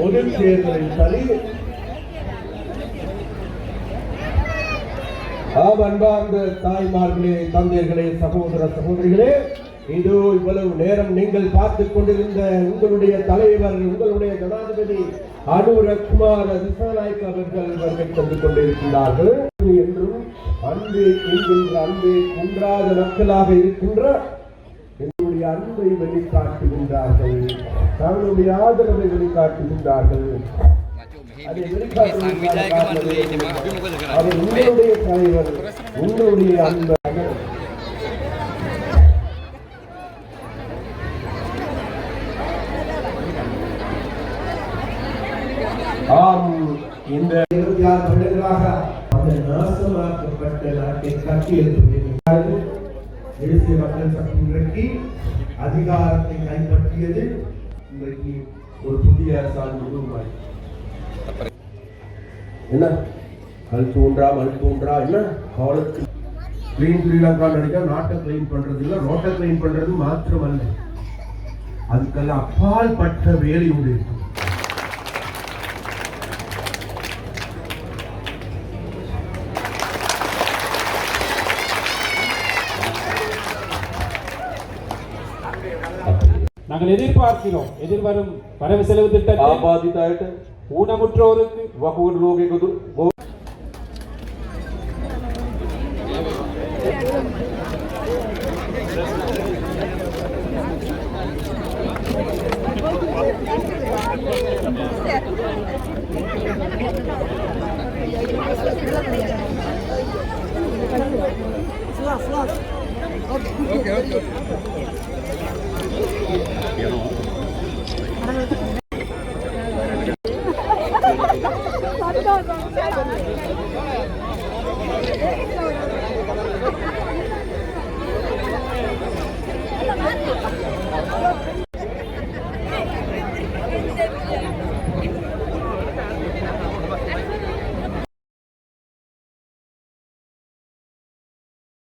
பொது தேர்தலில் தலைவர் அன்பார்ந்த தாய்மார்களே தந்தையர்களே சகோதர சகோதரிகளே இதோ இவ்வளவு நேரம் நீங்கள் பார்த்துக் கொண்டிருந்த உங்களுடைய தலைவர் உங்களுடைய ஜனாதிபதி அனுரகுமார் திசாநாயக் அவர்கள் வருகை தந்து கொண்டிருக்கிறார்கள் என்றும் அன்பே என்கின்ற அன்பே குன்றாத மக்களாக இருக்கின்ற அன்பை வெளிக்காட்டுகின்றார்கள் தங்களுடைய ஆதரவை வெளிக்காட்டுகின்றார்கள். அவர் உங்களுடைய தலைவர் உங்களுடைய ஆம் இந்த இருபத்தி ஆறு வருடங்களாக அந்த நாசமாக்கப்பட்ட நாட்டை கட்டி தேசிய மக்கள் சக்தி இன்றைக்கு அதிகாரத்தை கைப்பற்றியது இன்றைக்கு ஒரு புதிய அரசாங்கம் உருவாகி. என்ன? கல் தூண்டா மல் தூண்டா என்ன? காலத்து கிளீன் ஸ்ரீலங்கா நினைக்க நாட்டை கிளீன் பண்றது இல்லை ரோட்டை கிளீன் பண்றது மாத்திரம் அல்ல அதுக்கெல்லாம் அப்பால் பட்ட வேலை உண்டு. நாங்கள் எதிர்பார்க்கிறோம் எதிர்வரும் வரவு செலவு திட்டத்தை ஆபாதித்தாயிட்டு ஊனமுற்றோருக்கு வகுடு ரோகிக்கு Fluff, fluff. Okay okay okay